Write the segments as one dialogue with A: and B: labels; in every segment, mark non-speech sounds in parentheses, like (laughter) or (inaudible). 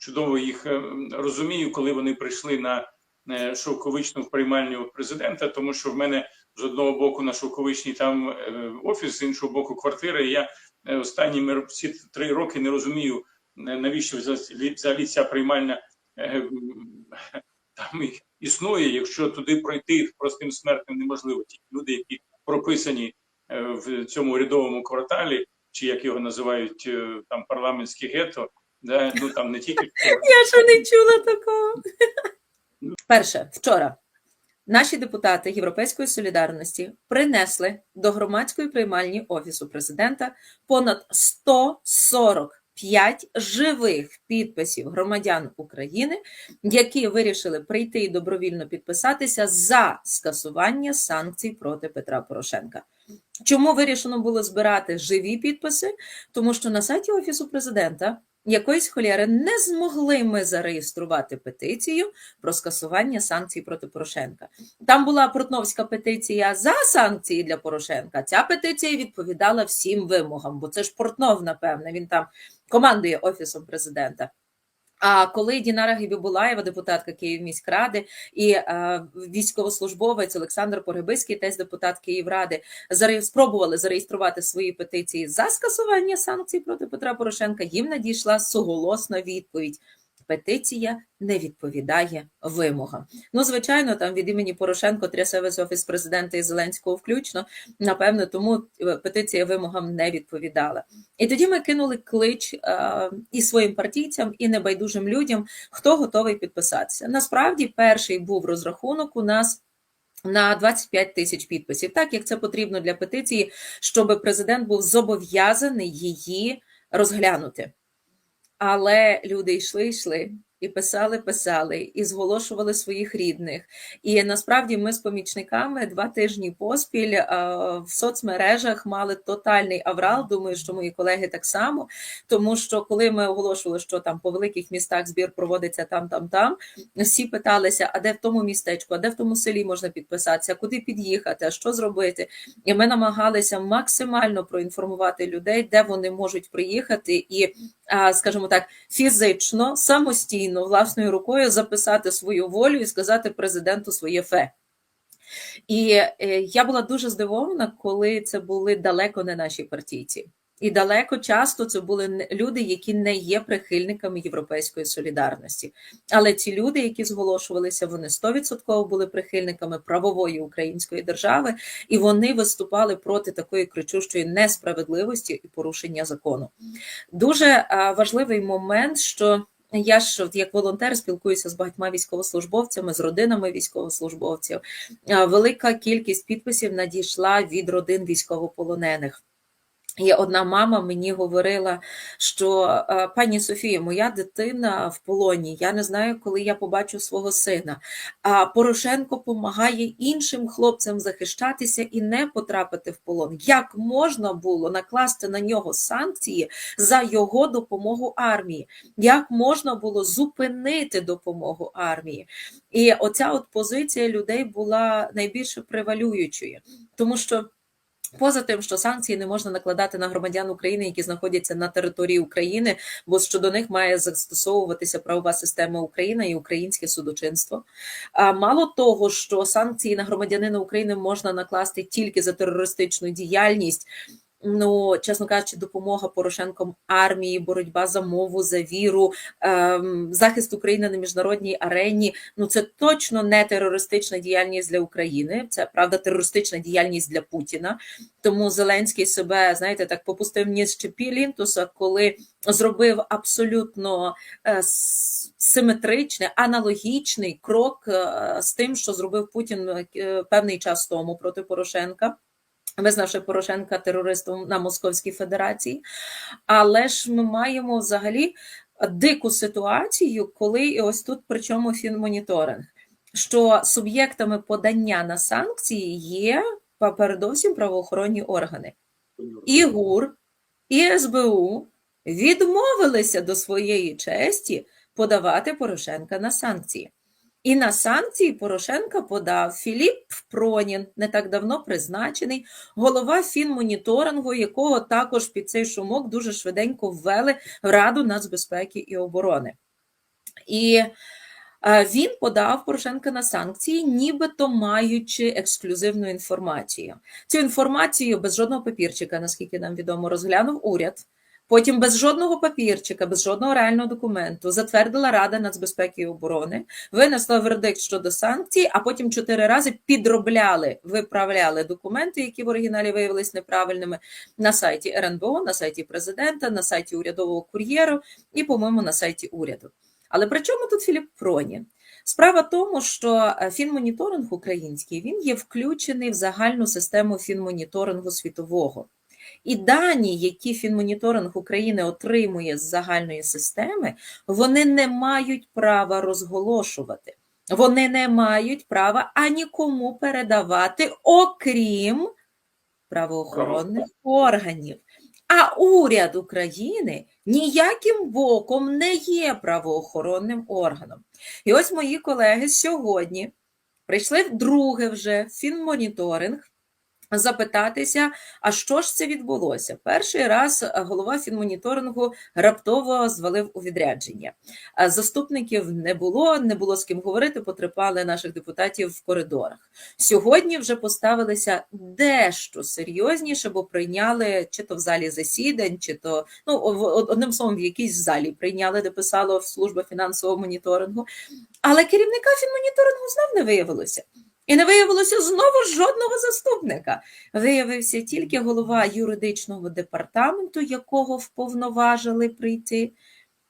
A: чудово їх е, розумію, коли вони прийшли на е, шовковичну приймальню президента, тому що в мене з одного боку на шовковичній там е, офіс, з іншого боку квартира. І я останні всі три роки не розумію, навіщо взагалі ця приймальня (laughs) там існує, якщо туди пройти простим смертним неможливо. Ті люди, які прописані в цьому урядовому кварталі, чи як його називають там парламентські гетто, да, ну там не тільки
B: Я ще не чула такого. Перше, вчора наші депутати Європейської солідарності принесли до громадської приймальні офісу президента понад 145 живих підписів громадян України, які вирішили прийти і добровільно підписатися за скасування санкцій проти Петра Порошенка. Чому вирішено було збирати живі підписи? Тому що на сайті Офісу президента якоїсь холєри не змогли ми зареєструвати петицію про скасування санкцій проти Порошенка. Там була Портновська петиція за санкції для Порошенка. Ця петиція відповідала всім вимогам, бо це ж Портнов, напевне, він там командує офісом президента. А коли Дінара Гібібулаєва, депутатка Київміськради, і е, військовослужбовець Олександр Погребиський, теж депутат Київради, спробували зареєструвати свої петиції за скасування санкцій проти Петра Порошенка, їм надійшла суголосна відповідь. Петиція не відповідає вимогам. Ну, звичайно, там від імені Порошенко трясе весь офіс президента і Зеленського включно. Напевно, тому е, петиція вимогам не відповідала. І тоді ми кинули клич е, і своїм партійцям, і небайдужим людям, хто готовий підписатися. Насправді, перший був розрахунок у нас. На 25 тисяч підписів, так як це потрібно для петиції, щоб президент був зобов'язаний її розглянути. Але люди йшли, йшли і писали, писали, і зголошували своїх рідних. І насправді ми з помічниками два тижні поспіль а, в соцмережах мали тотальний аврал. Думаю, що мої колеги так само. Тому що коли ми оголошували, що там по великих містах збір проводиться там, там, там, всі питалися, а де в тому містечку, а де в тому селі можна підписатися, куди під'їхати, а що зробити. І ми намагалися максимально проінформувати людей, де вони можуть приїхати, і, скажімо так, фізично, самостійно, власною рукою записати свою волю і сказати президенту своє фе. І е, я була дуже здивована, коли це були далеко не наші партійці. І далеко часто це були люди, які не є прихильниками європейської солідарності. Але ці люди, які зголошувалися, вони 100% були прихильниками правової української держави, і вони виступали проти такої кричущої несправедливості і порушення закону. Дуже важливий момент, що я ж як волонтер спілкуюся з багатьма військовослужбовцями, з родинами військовослужбовців. Велика кількість підписів надійшла від родин військовополонених. І одна мама мені говорила, що «Е, пані Софія, моя дитина в полоні. Я не знаю, коли я побачу свого сина. А Порошенко допомагає іншим хлопцям захищатися і не потрапити в полон. Як можна було накласти на нього санкції за його допомогу армії? Як можна було зупинити допомогу армії? І оця от позиція людей була найбільше превалюючою, тому що. Поза тим, що санкції не можна накладати на громадян України, які знаходяться на території України, бо щодо них має застосовуватися правова система України і українське судочинство. А мало того, що санкції на громадянина України можна накласти тільки за терористичну діяльність. Ну, чесно кажучи, допомога Порошенком армії, боротьба за мову, за віру, ем, захист України на міжнародній арені. Ну це точно не терористична діяльність для України. Це правда терористична діяльність для Путіна. Тому Зеленський себе, знаєте, так попустив ніж ще Пілінтуса, коли зробив абсолютно е, симетричний, аналогічний крок е, з тим, що зробив Путін е, певний час тому проти Порошенка. Визнавши Порошенка терористом на Московській Федерації, але ж ми маємо взагалі дику ситуацію, коли і ось тут причому фінмоніторинг, що суб'єктами подання на санкції є передовсім правоохоронні органи. І ГУР, і СБУ відмовилися до своєї честі подавати Порошенка на санкції. І на санкції Порошенка подав Філіп Пронін, не так давно призначений, голова фінмоніторингу, якого також під цей шумок дуже швиденько ввели в Раду нацбезпеки і оборони. І е, він подав Порошенка на санкції, нібито маючи ексклюзивну інформацію. Цю інформацію без жодного папірчика, наскільки нам відомо, розглянув уряд. Потім без жодного папірчика, без жодного реального документу затвердила Рада нацбезпеки і оборони, винесла вердикт щодо санкцій, а потім чотири рази підробляли, виправляли документи, які в оригіналі виявилися неправильними на сайті РНБО, на сайті президента, на сайті урядового кур'єру і, по-моєму, на сайті уряду. Але при чому тут Філіп Проні? Справа тому, що е, фінмоніторинг український він є включений в загальну систему фінмоніторингу світового. І дані, які фінмоніторинг України отримує з загальної системи, вони не мають права розголошувати. Вони не мають права ані кому передавати, окрім правоохоронних органів. А уряд України ніяким боком не є правоохоронним органом. І ось мої колеги сьогодні прийшли вдруге вже фінмоніторинг запитатися, а що ж це відбулося? Перший раз е, голова фінмоніторингу раптово звалив у відрядження. Заступників не було, не було з ким говорити, потрапали наших депутатів в коридорах. Сьогодні вже поставилися дещо серйозніше, бо прийняли чи то в залі засідань, чи то ну одним словом, в якійсь залі прийняли, де писало служба фінансового моніторингу. Але керівника фінмоніторингу знов не виявилося. І не виявилося знову жодного заступника. Виявився тільки голова юридичного департаменту, якого вповноважили прийти,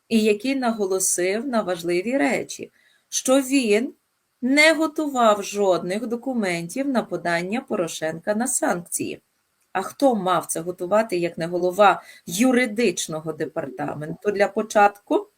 B: і який наголосив на важливі речі, що він не готував жодних документів на подання Порошенка на санкції. А хто мав це готувати, як не голова юридичного департаменту для початку?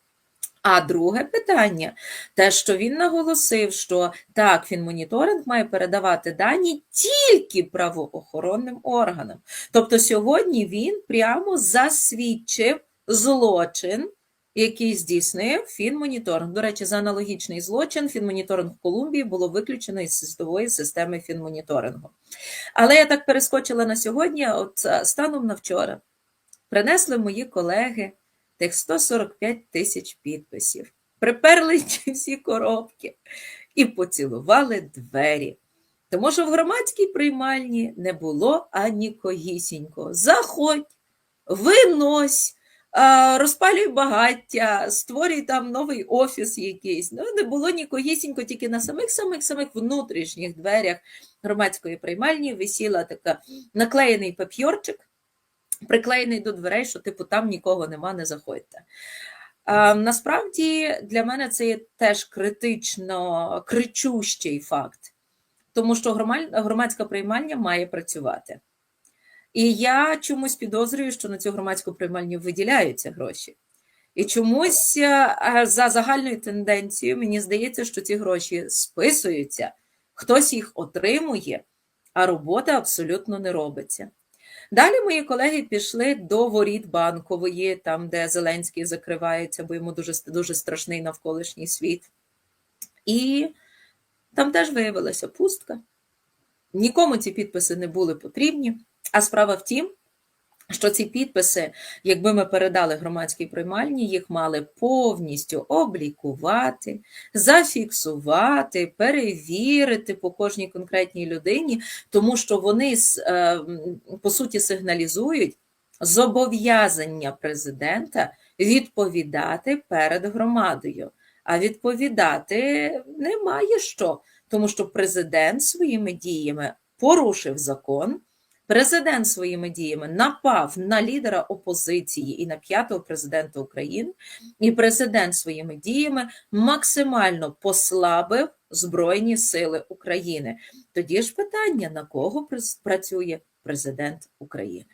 B: А друге питання, те, що він наголосив, що так, фінмоніторинг має передавати дані тільки правоохоронним органам. Тобто сьогодні він прямо засвідчив злочин, який здійснив фінмоніторинг. До речі, за аналогічний злочин фінмоніторинг в Колумбії було виключено із світової системи фінмоніторингу. Але я так перескочила на сьогодні, от станом на вчора принесли мої колеги тих 145 тисяч підписів, приперли (laughs) всі коробки і поцілували двері. Тому що в громадській приймальні не було ані когісінько. Заходь, винось, розпалюй багаття, створюй там новий офіс якийсь. Ну, не було нікогісінько, тільки на самих-самих-самих внутрішніх дверях громадської приймальні висіла така наклеєний пап'йорчик, приклеєний до дверей, що типу там нікого нема, не заходьте. А, насправді для мене це є теж критично кричущий факт, тому що громадська приймальня має працювати. І я чомусь підозрюю, що на цю громадську приймальню виділяються гроші. І чомусь е, за загальною тенденцією мені здається, що ці гроші списуються, хтось їх отримує, а робота абсолютно не робиться. Далі мої колеги пішли до воріт банкової, там, де Зеленський закривається, бо йому дуже, дуже страшний навколишній світ. І там теж виявилася пустка. Нікому ці підписи не були потрібні. А справа в тім, що ці підписи, якби ми передали громадській приймальні, їх мали повністю облікувати, зафіксувати, перевірити по кожній конкретній людині, тому що вони е, по суті сигналізують зобов'язання президента відповідати перед громадою. А відповідати немає що, тому що президент своїми діями порушив закон. Президент своїми діями напав на лідера опозиції і на п'ятого президента України, і президент своїми діями максимально послабив Збройні Сили України. Тоді ж питання: на кого працює президент України?